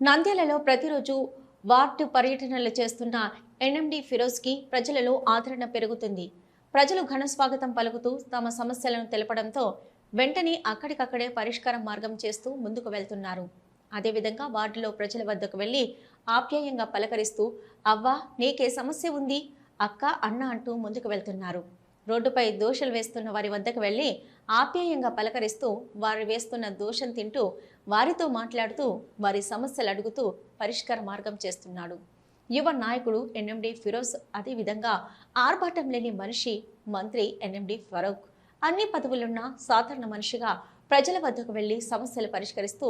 నంద్యాలలో ప్రతిరోజు వార్డు పర్యటనలు చేస్తున్న ఎన్ఎండి ఫిరోజ్కి ప్రజలలో ఆదరణ పెరుగుతుంది. ప్రజలు ఘన స్వాగతం పలుకుతూ తమ సమస్యలను తెలపడంతో వెంటనే అక్కడికక్కడే పరిష్కారం మార్గం చేస్తూ ముందుకు వెళ్తున్నారు. అదేవిధంగా వార్డులో ప్రజల వద్దకు వెళ్ళి ఆప్యాయంగా పలకరిస్తూ అవ్వా నీకే సమస్య ఉంది అక్క అన్న అంటూ ముందుకు వెళ్తున్నారు. రోడ్డుపై దోషలు వేస్తున్న వారి వద్దకు వెళ్ళి ఆప్యాయంగా పలకరిస్తూ వారు వేస్తున్న దోషం తింటూ వారితో మాట్లాడుతూ వారి సమస్యలు అడుగుతూ పరిష్కార మార్గం చేస్తున్నాడు. యువ నాయకుడు ఎన్ఎండి ఫిరోజ్ అదేవిధంగా ఆర్భాటం లేని మనిషి మంత్రి ఎన్ఎండి ఫరూక్. అన్ని పదవులున్న సాధారణ మనిషిగా ప్రజల వద్దకు వెళ్ళి సమస్యలు పరిష్కరిస్తూ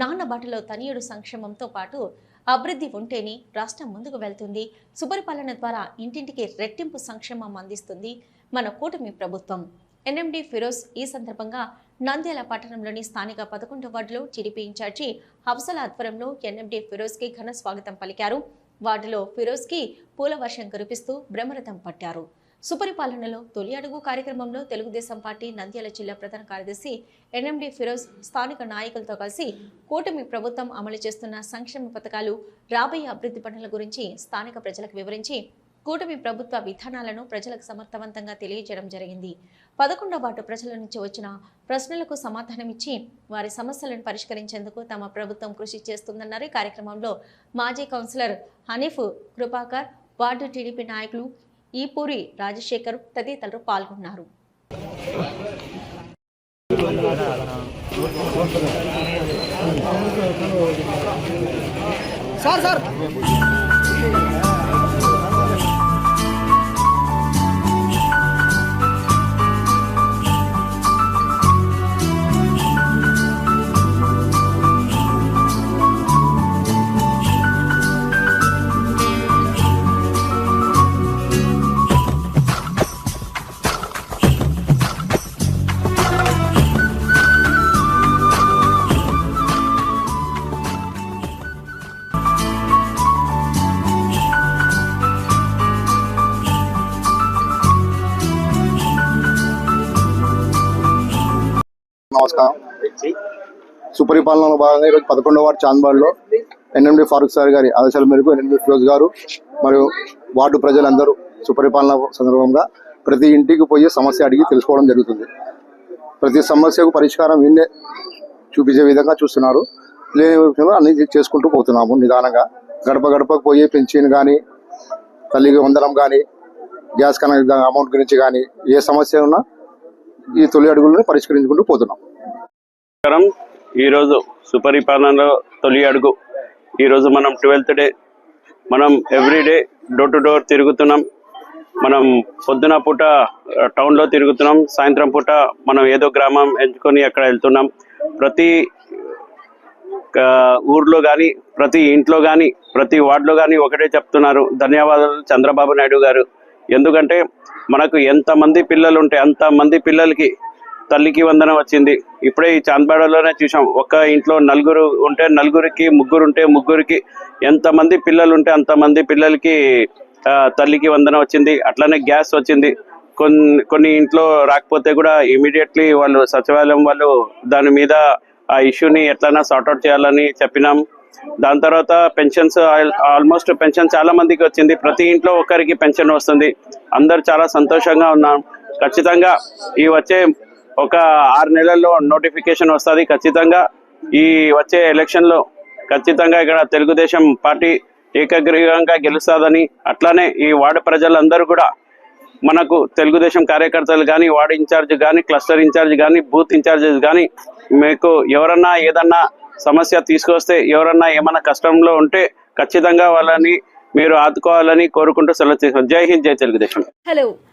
నాన్నబాటలో తనియుడు సంక్షేమంతో పాటు అభివృద్ధి ఉంటేనే రాష్ట్రం ముందుకు వెళ్తుంది. సుపరిపాలన ద్వారా ఇంటింటికి రెట్టింపు సంక్షేమం అందిస్తుంది మన కూటమి ప్రభుత్వం. ఎన్ఎండి ఫిరోజ్ ఈ సందర్భంగా నంద్యాల పట్టణంలోని స్థానిక పదకొండు వార్డులో టీడీపీ ఇన్ఛార్జి హఫ్సల ఆధ్వర్యంలో ఎన్ఎండి ఫిరోజ్కి ఘన స్వాగతం పలికారు. వార్డులో ఫిరోజ్కి పూల వర్షం కురిపిస్తూ బ్రహ్మరథం పట్టారు. సుపరిపాలనలో తొలి అడుగు కార్యక్రమంలో తెలుగుదేశం పార్టీ నంద్యాల జిల్లా ప్రధాన కార్యదర్శి ఎన్ఎండి ఫిరోజ్ స్థానిక నాయకులతో కలిసి కూటమి ప్రభుత్వం అమలు చేస్తున్న సంక్షేమ పథకాలు రాబోయే అభివృద్ధి పనుల గురించి స్థానిక ప్రజలకు వివరించి కూటమి ప్రభుత్వ విధానాలను ప్రజలకు సమర్థవంతంగా తెలియజేయడం జరిగింది. పదకొండవ వార్డు ప్రజల నుంచి వచ్చిన ప్రశ్నలకు సమాధానమిచ్చి వారి సమస్యలను పరిష్కరించేందుకు తమ ప్రభుత్వం కృషి చేస్తుందన్నారు. ఈ కార్యక్రమంలో మాజీ councillor Hanif Krupakar ward TDP నాయకులు ఈపూరి రాజశేఖర్ తదితరులు పాల్గొన్నారు. Sir sir! సుపరిపాలనలో భాగంగా ఈరోజు పదకొండవ వార్డు చాంద్బాడ్లో ఎన్ఎండి ఫారూక్ సార్ గారి ఆదేశాల మేరకు ఎన్ఎండి ఫిరోజ్ గారు మరియు వార్డు ప్రజలందరూ సుపరిపాలన సందర్భంగా ప్రతి ఇంటికి పోయి సమస్య అడిగి తెలుసుకోవడం జరుగుతుంది. ప్రతి సమస్యకు పరిష్కారం వీళ్ళే చూపించే విధంగా చూస్తున్నారు. లేని విషయంలో అన్ని చేసుకుంటూ పోతున్నాము నిదానంగా. గడప గడపకు పోయి పెన్షన్ కానీ తల్లికి వందనం కానీ గ్యాస్ కనెక్ట్ అమౌంట్ గురించి కానీ ఏ సమస్య ఉన్నా ఈ తొలి అడుగులను పరిష్కరించుకుంటూ పోతున్నాం. నమస్కారం. ఈరోజు సుపరిపాలనలో తొలి అడుగు. ఈరోజు మనం ట్వెల్త్ డే. మనం ఎవ్రీడే డోర్ టు డోర్ తిరుగుతున్నాం. మనం పొద్దున పూట టౌన్లో తిరుగుతున్నాం. సాయంత్రం పూట మనం ఏదో గ్రామం ఎంచుకొని అక్కడ వెళ్తున్నాం. ప్రతి ఊర్లో కానీ ప్రతి ఇంట్లో కానీ ప్రతి వార్డులో కానీ ఒకటే చెప్తున్నారు. ధన్యవాదాలు చంద్రబాబు నాయుడు గారు. ఎందుకంటే మనకు ఎంతమంది పిల్లలు ఉంటే అంతమంది పిల్లలకి తల్లికి వందనం వచ్చింది. ఇప్పుడే ఈ చాంద్బాడలోనే చూసాం ఒక ఇంట్లో నలుగురు ఉంటే నలుగురికి ముగ్గురు ఉంటే ముగ్గురికి ఎంతమంది పిల్లలు ఉంటే అంతమంది పిల్లలకి తల్లికి వందనం వచ్చింది. అట్లానే గ్యాస్ వచ్చింది. కొన్ని కొన్ని ఇంట్లో రాకపోతే కూడా ఇమీడియట్లీ వాళ్ళు సచివాలయం వాళ్ళు దాని మీద ఆ ఇష్యూని ఎట్లైనా సార్ట్అవుట్ చేయాలని చెప్పినాం. దాని తర్వాత పెన్షన్స్ ఆల్మోస్ట్ పెన్షన్ చాలా మందికి వచ్చింది. ప్రతి ఇంట్లో ఒకరికి పెన్షన్ వస్తుంది. అందరు చాలా సంతోషంగా ఉన్నాం. ఖచ్చితంగా ఈ వచ్చే ఒక ఆరు నెలల్లో నోటిఫికేషన్ వస్తుంది. ఖచ్చితంగా ఈ వచ్చే ఎలక్షన్లో ఖచ్చితంగా ఇక్కడ తెలుగుదేశం పార్టీ ఏకగ్రీవంగా గెలుస్తుందని అట్లానే ఈ వార్డు ప్రజలందరూ కూడా మనకు తెలుగుదేశం కార్యకర్తలు కానీ వార్డు ఇన్ఛార్జ్ కానీ క్లస్టర్ ఇన్ఛార్జ్ కానీ బూత్ ఇన్ఛార్జెస్ కానీ మీకు ఎవరన్నా ఏదన్నా సమస్య తీసుకొస్తే ఎవరన్నా ఏమన్నా కష్టంలో ఉంటే ఖచ్చితంగా వాళ్ళని మీరు ఆదుకోవాలని కోరుకుంటూ సెలవు తీసుకున్నాం జై హింద్ జై Telugu Desam. Hello